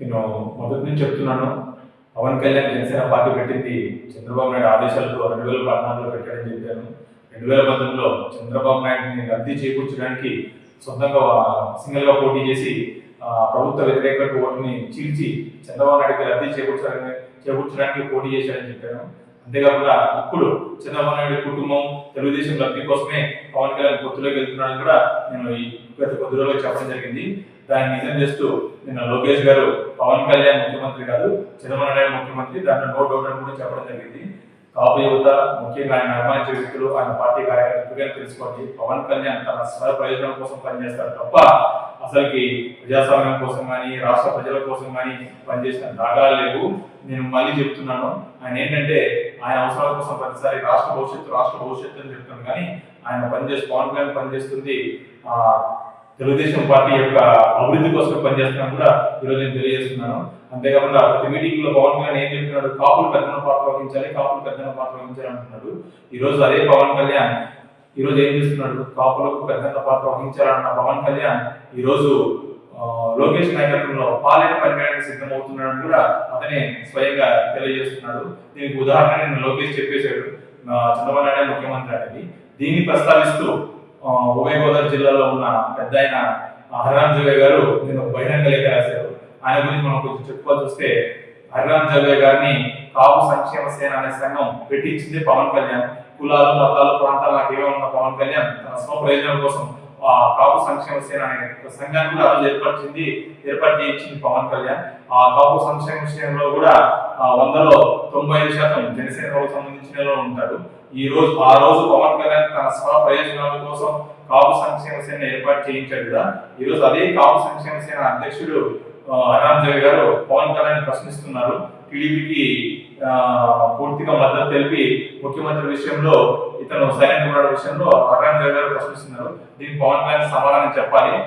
నేను మొదటి నుంచి చెప్తున్నాను పవన్ కళ్యాణ్ జనసేన పార్టీ పెట్టింది చంద్రబాబు నాయుడు ఆదేశాలతో రెండు వేల పద్నాలుగులో పెట్టాడని చెప్పాను. రెండు వేల పంతొమ్మిదిలో చంద్రబాబు నాయుడిని రద్దీ చేకూర్చడానికి సొంతంగా సింగిల్గా పోటీ చేసి ఆ, ప్రభుత్వ వ్యతిరేక ఓటుని చీల్చి చంద్రబాబు నాయుడికి రద్దీ చేకూర్చడానికి చేకూర్చడానికి పోటీ చేశాడని చెప్పాను. అంతేకాకుండా ఇప్పుడు చంద్రబాబు నాయుడు కుటుంబం తెలుగుదేశం లబ్ధి కోసమే పవన్ కళ్యాణ్ పొత్తులోకి వెళ్తున్నాడని కూడా నేను ఈ గత కొద్ది రోజులు చెప్పడం జరిగింది. దాన్ని నిజం చేస్తూ నిన్న లోకేష్ గారు పవన్ కళ్యాణ్ ముఖ్యమంత్రి కాదు చంద్రబాబు నాయుడు ముఖ్యమంత్రి దాంట్లో నో డౌట్ అని కూడా చెప్పడం జరిగింది. కాపు యువత ముఖ్యంగా ఆయన నిర్మాణించే వ్యక్తులు ఆయన పార్టీ కార్యకర్తలుగా తెలుసుకోండి. పవన్ కళ్యాణ్ తన స్వ ప్రయోజనం కోసం పనిచేస్తారు తప్ప అసలుకి ప్రజాస్వామ్యం కోసం కానీ రాష్ట్ర ప్రజల కోసం కానీ పనిచేసిన దాఖలాలు లేవు. నేను మళ్ళీ చెప్తున్నాను ఆయన ఏంటంటే ఆయన అవసరాల కోసం ప్రతిసారి రాష్ట్ర భవిష్యత్తు రాష్ట్ర భవిష్యత్తు అని చెప్తాను. కానీ ఆయన పనిచేసి పవన్ కళ్యాణ్ పనిచేస్తుంది. ఆ, తెలుగుదేశం పార్టీ యొక్క అభివృద్ధి కోసం పనిచేస్తున్నాను కూడా ఈరోజు నేను తెలియజేస్తున్నాను. అంతేకాకుండా ప్రతి మీటింగ్లో పవన్ కళ్యాణ్ ఏం చెప్తున్నాడు? కాపులు పెద్దన పాత్ర వహించాలి కాపులు పెద్దన పాత్ర వహించాలి అంటున్నాడు. ఈ రోజు అదే పవన్ కళ్యాణ్ ఈ రోజు ఏం చేస్తున్నాడు? కాపులకు పెద్ద పాత్ర వహించాలన్న పవన్ కళ్యాణ్ ఈ రోజు లోకేష్ నాయకత్వంలో పాలన పరికరానికి సిద్ధమవుతున్నాడని కూడా అతనే స్వయంగా తెలియజేస్తున్నాడు. దీనికి ఉదాహరణ నేను లోకేష్ చెప్పేశాడు. చంద్రబాబు నాయుడు ముఖ్యమంత్రి అనేది. దీన్ని ప్రస్తావిస్తూ ఉభయ గోదావరి జిల్లాలో ఉన్న పెద్ద ఆయన హరిరామ్ జోగే గారు నేను బహిరంగ లేఖ రాశారు. ఆయన గురించి మనం కొంచెం చెప్పుకోవాల్సి వస్తే హరిరామ్ జోగే గారిని కాపు సంక్షేమ సేన అనే సంఘం పెట్టించింది పవన్ కళ్యాణ్. కులాలు మతాలు ప్రాంతాలు నాకు ఏమో ఉన్న పవన్ కళ్యాణ్ తన స్వ ప్రయోజనం కోసం ఆ కాపు సంక్షేమ సేన అనే సంఘాన్ని కూడా ఆ రోజు ఏర్పరిచింది ఏర్పాటు చేయించింది పవన్ కళ్యాణ్. ఆ కాపు సంక్షేమ సేనలో కూడా ఆ వందలో తొంభై ఐదు శాతం జనసేనకు సంబంధించిన ఉంటారు. ఈ రోజు ఆ రోజు పవన్ కళ్యాణ్ తన స్వ ప్రయోజనాల కోసం కాపు సంక్షేమ సేన ఏర్పాటు చేయించాడు కదా. ఈ రోజు అదే కాపు సంక్షేమ సేన అధ్యక్షుడు ఆ, గారు పవన్ కళ్యాణ్ ప్రశ్నిస్తున్నారు. టీడీపీకి పూర్తిగా మద్దతు తెలిపి ముఖ్యమంత్రి విషయంలో ఇతను సైలెంట్ ఉన్న విషయంలో హరిరామ్ గారు ప్రశ్నిస్తున్నారు. దీనికి పవన్ కళ్యాణ్ సమాధానం చెప్పాలి.